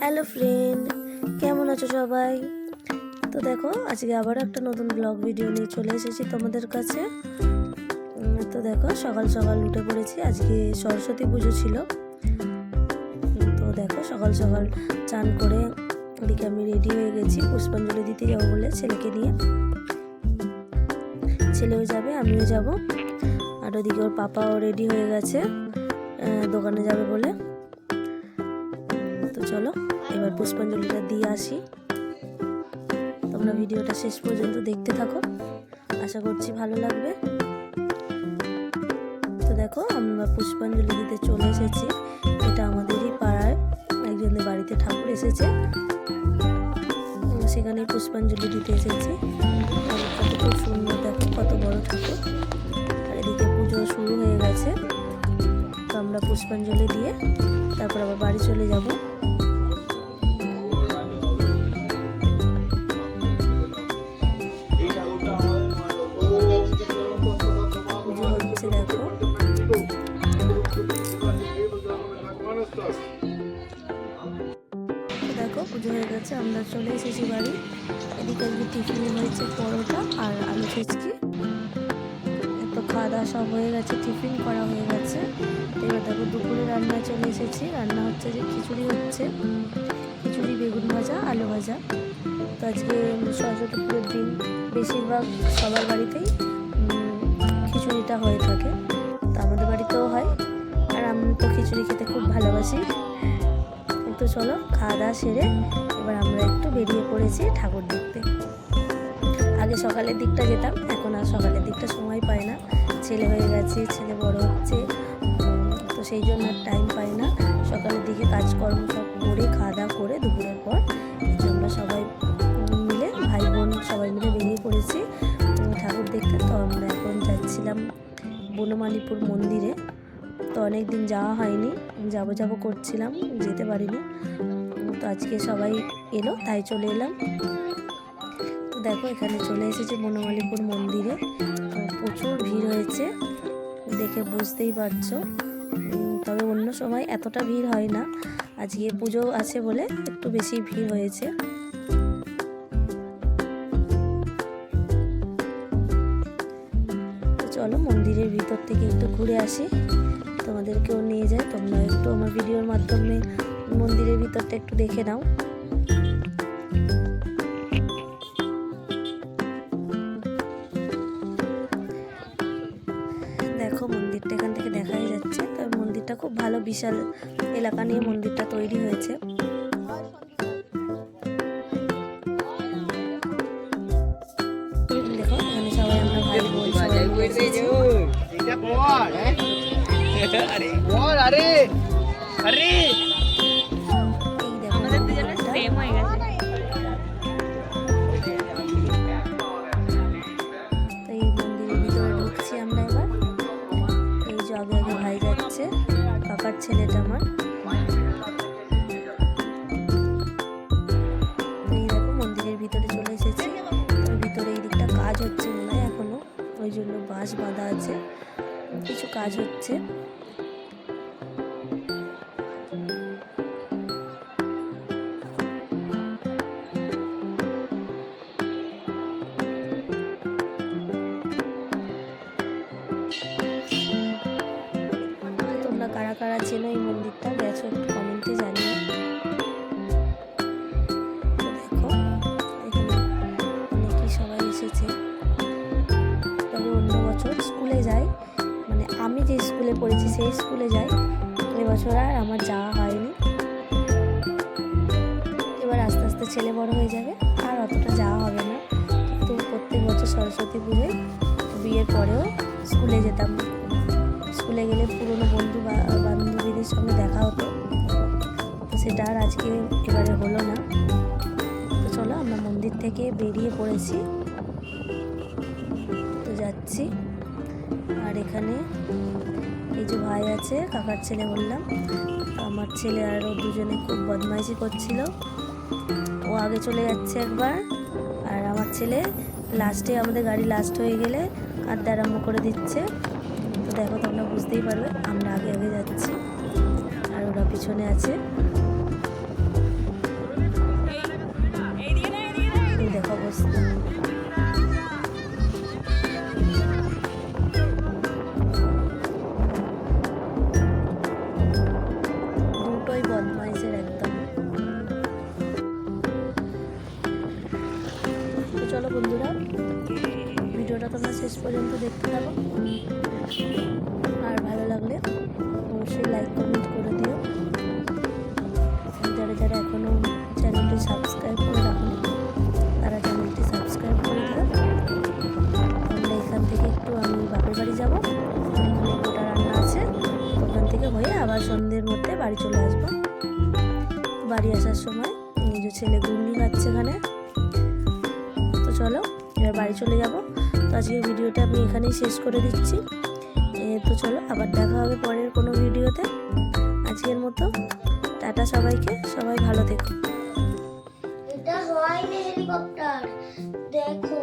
Hello friend কেমন আছো সবাই? তো দেখো, আজকে আবার একটা নতুন ব্লগ ভিডিও নিয়ে চলে এসেছি তোমাদের কাছে। তো দেখো, সকাল সকাল উঠে পড়েছি। আজকে সরস্বতী পুজো ছিল। তো দেখো, সকাল সকাল চান করে ওদিকে আমি রেডি হয়ে গেছি। পুষ্পাঞ্জলি দিতে যাব বলে ছেলেকে নিয়ে। ছেলেও যাবে, আমিও যাব। আর ওদিকে ওর পাপাও রেডি হয়ে গেছে। দোকানে যাবে বলে। তো চলো এবার পুষ্পাঞ্জলিটা দিয়ে আসি। তোমরা ভিডিওটা শেষ পর্যন্ত দেখতে থাকো। আশা করছি ভালো লাগবে। তো দেখো আমরা পুষ্পাঞ্জলি দিতে চলে এসেছি। এটা আমাদেরই পাড়ায় একজনের বাড়িতে ঠাকুর এসেছে। উম, সেখানেই পুষ্পাঞ্জলি দিতে এসেছি। খুব সুন্দর দেখো কত বড় ঠাকুর। আর এদিকে পুজো শুরু হয়ে গেছে। তো আমরা পুষ্পাঞ্জলি দিয়ে তারপর আবার বাড়ি চলে যাব। গেছে আমরা চলে এসেছি বাড়ি। এদিকে আজকে টিফিনে হয়েছে, পরোটা আর আলু ছেচকি। তো খাওয়া দাওয়া সব হয়ে গেছে, টিফিন করা হয়ে গেছে। এবার দেখো দুপুরে রান্না চলে এসেছি। রান্না হচ্ছে যে খিচুড়ি হচ্ছে। খিচুড়ি, বেগুন ভাজা, আলু ভাজা। তো আজকে সরস্বতী পুজোর দিন। বেশিরভাগ সবার বাড়িতেই খিচুড়িটা হয়ে থাকে। তো আমাদের বাড়িতেও হয়। আর আমি তো খিচুড়ি খেতে খুব ভালোবাসি। তো চলো, খাওয়া দাওয়া সেরে এবার আমরা একটু বেরিয়ে পড়েছি ঠাকুর দেখতে। আগে সকালের দিকটা যেতাম, এখন আর সকালের দিকটা সময় পাই না। ছেলে হয়ে গেছে, ছেলে বড় হচ্ছে তো সেই জন্য আর টাইম পাই না। সকালের দিকে কাজকর্ম সব করে, খাওয়া দাওয়া করে দুপুরের পর আমরা সবাই মিলে, ভাই বোন সবাই মিলে বেরিয়ে পড়েছি। ঠাকুর দেখতে তো আমরা এখন যাচ্ছিলাম বনমালীপুর মন্দিরে। তো অনেক দিন যাওয়া হয়নি। যাব যাব করছিলাম, যেতে পারিনি। তো আজকে সবাই এলো, তাই চলে এলাম। তো দেখো, এখানে চলে এসেছে বনমালীপুর মন্দিরে। প্রচুর ভিড় হয়েছে, দেখে বুঝতেই পারছ। তবে অন্য সময় এতটা ভিড় হয় না। আজকে পুজো আছে বলে একটু বেশি ভিড় হয়েছে। চলো মন্দিরের ভিতর থেকে একটু ঘুরে আসি। তোমাদেরকেও নিয়ে যাই তোমরা একটু আমার ভিডিওর মাধ্যমে মন্দিরের ভিতরটা একটু দেখে নাও। দেখো, মন্দিরটা এখান থেকে দেখাই যাচ্ছে। তবে মন্দিরটা খুব ভালো, বিশাল এলাকা নিয়ে মন্দিরটা তৈরি হয়েছে। দেখো, এখানে সবাই আমরা আরে বল আরে। আরে। এই দেখো মন্দিরটা। তো এই মন্দিরের ভিতরে ঢুকছি আমরা এবার। এই যে আগে আগে ভাই যাচ্ছে কাকার ছেলেটা আমার। এই দেখো মন্দিরের ভিতরে চলে এসেছি। ভিতরে এই দিকটা কাজ হচ্ছে মনে হয় এখনও। ওই জন্য বাঁশ বাঁধা আছে। কিছু কাজ হচ্ছে। তোমরা কারা কারা চেনো এই মন্দিরটা গেছো একটু কমেন্টে জানিও। আমি যে স্কুলে পড়েছি, সেই স্কুলে যাই। এবছর আর আমার যাওয়া হয়নি। এবার আস্তে আস্তে ছেলে বড় হয়ে যাবে, আর অতটা যাওয়া হবে না। কিন্তু প্রত্যেক বছর সরস্বতী পুজোয় বিয়ের পরেও স্কুলে যেতাম। স্কুলে গেলে পুরনো বন্ধু বা, বান্ধবীদের সঙ্গে দেখা হতো। তো সেটা আর আজকে এবারে হলো না। তো চলো আমরা মন্দির থেকে বেরিয়ে পড়েছি। তো যাচ্ছি। আর এখানে এই যে ভাই আছে, কাকার ছেলে বললাম। আমার ছেলে আর ও দুজনে খুব বদমাইশি করছিল। ও আগে চলে যাচ্ছে একবার। আর আমার ছেলে লাস্টে আমাদের গাড়ি লাস্ট হয়ে গেলে আড্ডা আরম্ভ করে দিচ্ছে। তো দেখো তোমরা বুঝতেই পারবে, আমরা আগে আগে যাচ্ছি। আর ওরা পিছনে আছে। পর্যন্ত দেখতে থাকো। আর ভালো লাগলে অবশ্যই লাইক কমেন্ট করে দিও। যারা যারা এখনও চ্যানেলটি সাবস্ক্রাইব করে রাখুন, তারা চ্যানেলটি সাবস্ক্রাইব করে দিও। আমরা এখান থেকে একটু আমি বাপের বাড়ি যাব। গোটা রান্না আছে। ওখান থেকে হয়ে আবার সন্ধ্যের মধ্যে বাড়ি চলে আসব। বাড়ি আসার সময় যে ছেলে ঘুগনি খাচ্ছে এখানে। তো চলো, এবার বাড়ি চলে যাব। তো আজকের ভিডিওটা আমি এখানেই শেষ করে দিচ্ছি। তো চলো, আবার দেখা হবে পরের কোনো ভিডিওতে। আজকের মতো, টাটা সবাইকে, সবাই ভালো থেকো। এটা হয়নি হেলিকপ্টার। দেখো।